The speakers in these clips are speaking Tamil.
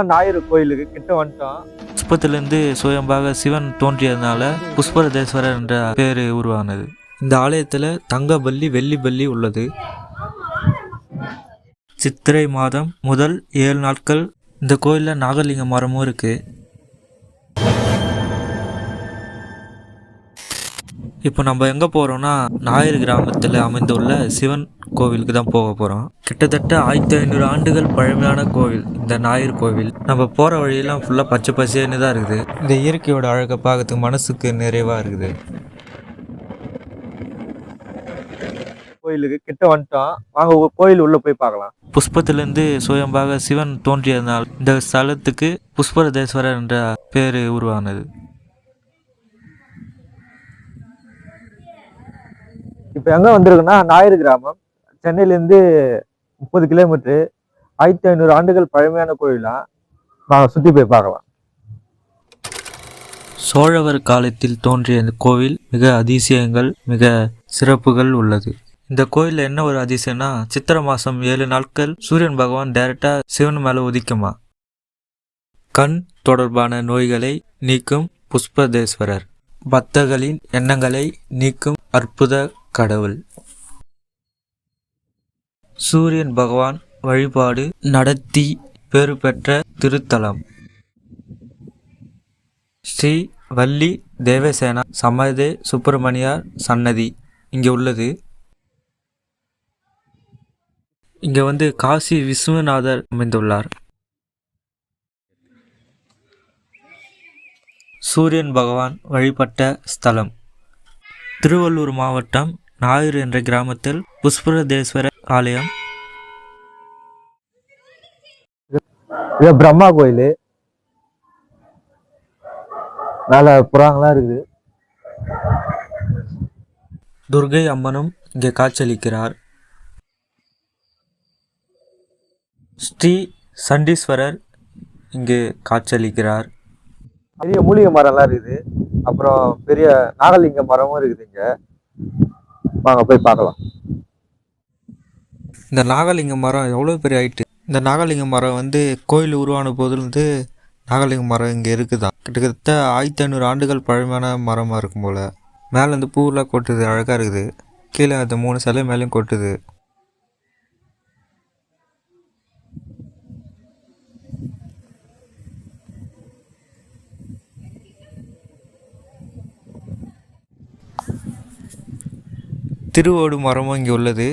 ஞாயிறு கோயிலுக்கு கிட்ட வந்துட்டோம். புஷ்பத்திலிருந்து சுயம்பாக சிவன் தோன்றியதுனால புஷ்பரதேஸ்வரர் என்ற பேர் உருவானது. இந்த ஆலயத்தில் தங்க பள்ளி வெள்ளி பள்ளி உள்ளது. சித்திரை மாதம் முதல் ஏழு நாட்கள் இந்த கோயிலில் நாகலிங்க மரமும் இருக்குது இப்போ நம்ம எங்கே போகிறோம்னா ஞாயிறு கிராமத்தில் அமைந்துள்ள சிவன் கோவிலுக்கு தான் போக போகிறோம் கிட்டத்தட்ட ஆயிரத்தி ஐநூறு ஆண்டுகள் பழமையான கோவில் இந்த ஞாயிறு கோவில். நம்ம போகிற வழியெல்லாம் ஃபுல்லாக பச்சை பசேன்னு தான் இருக்குது. இந்த இயற்கையோட அழகை பார்க்கறதுக்கு மனசுக்கு நிறைவாக இருக்குது. கோயிலுக்கு கிட்ட வந்துட்டோம். வாங்க கோயில் உள்ள போய் பார்க்கலாம். புஷ்பத்திலிருந்து சுயம்பாக சிவன் தோன்றியதனால் இந்த ஸ்தலத்துக்கு புஷ்பரதேஸ்வரர் என்ற பேர் உருவானது. இப்போ எங்கே வந்திருக்குன்னா ஞாயிறு கிராமம். சென்னையிலேருந்து முப்பது கிலோமீட்டரு. ஆயிரத்தி ஐநூறு ஆண்டுகள் பழமையான கோயிலாம் நாங்கள் சுற்றி போய் பார்க்கலாம். சோழவர் காலத்தில் தோன்றிய இந்த கோவில் மிக அதிசயங்கள் மிக சிறப்புகள் உள்ளது. இந்த கோயிலில் என்ன ஒரு அதிசயம்னா சித்திரை மாதம் ஏழு நாட்கள் சூரியன் பகவான் டைரெக்டாக சிவன் மேலே உதிக்குமா? கண் தொடர்பான நோய்களை நீக்கும் புஷ்பதேஸ்வரர். பக்தர்களின் எண்ணங்களை நீக்கும் அற்புத கடவுள். சூரியன் பகவான் வழிபாடு நடத்தி பேறு பெற்ற திருத்தலம். ஸ்ரீ வள்ளி தேவசேனா சமதே சுப்பிரமணியார் சன்னதி. இங்கே உள்ளது. இங்கே வந்து காசி விஸ்வநாதர் அமைந்துள்ளார். சூரியன் பகவான் வழிபட்ட ஸ்தலம். திருவள்ளூர் மாவட்டம் ஞாயிறு என்ற கிராமத்தில் புஷ்பரதேஸ்வரர் ஆலயம். இது பிரம்மா கோயில். மேலே புறாங்களாம் இருக்குது. துர்கை அம்மனும் இங்கே காட்சியளிக்கிறார். ஸ்ரீ சண்டீஸ்வரர் இங்கு காட்சியளிக்கிறார். பெரிய மூலிகை மரம்லாம் இருக்குது. அப்புறம் பெரிய நாகலிங்க மரமும் இருக்குது இங்க. வாங்க போய் பார்க்கலாம். இந்த நாகலிங்க மரம் எவ்வளோ பெரிய ஹைட்டு இந்த நாகலிங்க மரம் வந்து கோயில் உருவான போதுலேருந்து நாகலிங்க மரம் இங்கே இருக்குதா? கிட்டத்தட்ட ஆயிரத்தி ஐநூறு ஆண்டுகள் பழமையான மரமாக இருக்கும் போல். மேலே இந்த பூவெலாம் கொட்டுது அழகாக இருக்குது. கீழே அந்த மூணு சிலை மேலேயும் கொட்டுது. திருவோடு மரமும் இங்கே உள்ளது.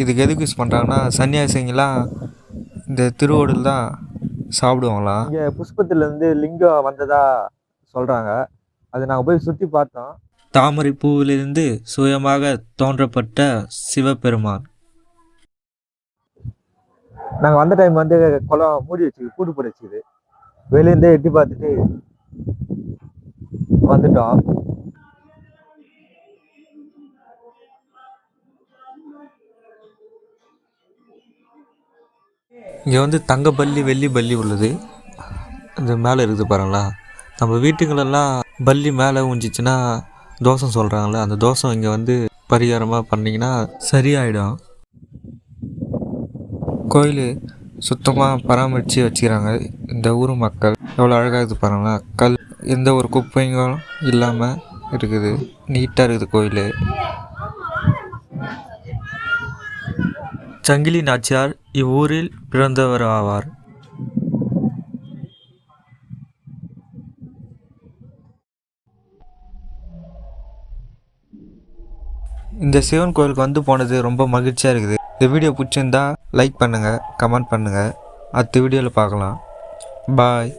இதுக்கு எதுக்கு யூஸ் பண்ணுறாங்கன்னா சன்னியாசிங்கெல்லாம் இந்த திருவோடில் தான் சாப்பிடுவாங்களாம். இங்க புஷ்பத்துல இருந்து லிங்கம் வந்ததா சொல்றாங்க. அது நாங்க போய் சுத்தி பார்த்தோம். தாமரை பூவிலிருந்து சுயமாக தோன்றப்பட்ட சிவபெருமான். நாங்க வந்த டைம் வந்து குளம் மூடி வச்சு கூட்டு போட்டு வச்சுது வெளியிருந்தே எட்டி பார்த்துட்டு வந்துட்டோம். இங்கே வந்து தங்க பல்லி வெள்ளி பல்லி உள்ளது. இந்த மேலே இருக்குது பாருங்களா. நம்ம வீட்டுங்களெல்லாம் பல்லி மேலே ஊஞ்சிச்சுன்னா தோசை சொல்கிறாங்களே அந்த தோசை இங்கே வந்து பரிகாரமாக பண்ணிங்கன்னா சரியாயிடும். கோயில் சுத்தமாக பராமரித்து வச்சுக்கிறாங்க இந்த ஊர் மக்கள். எவ்வளோ அழகாக இருக்குது பாருங்களா. கல் எந்த ஒரு குப்பைங்களும் இல்லாமல் இருக்குது. நீட்டாக இருக்குது கோயில். சங்கிலி நாச்சியார் இவ்வூரில் பிறந்தவர் ஆவார் இந்த சிவன் கோயிலுக்கு வந்து போனது ரொம்ப மகிழ்ச்சியாக இருக்குது. இந்த வீடியோ பிடிச்சிருந்தா லைக் பண்ணுங்கள் கமெண்ட் பண்ணுங்கள் அடுத்த வீடியோவில் பார்க்கலாம். பாய்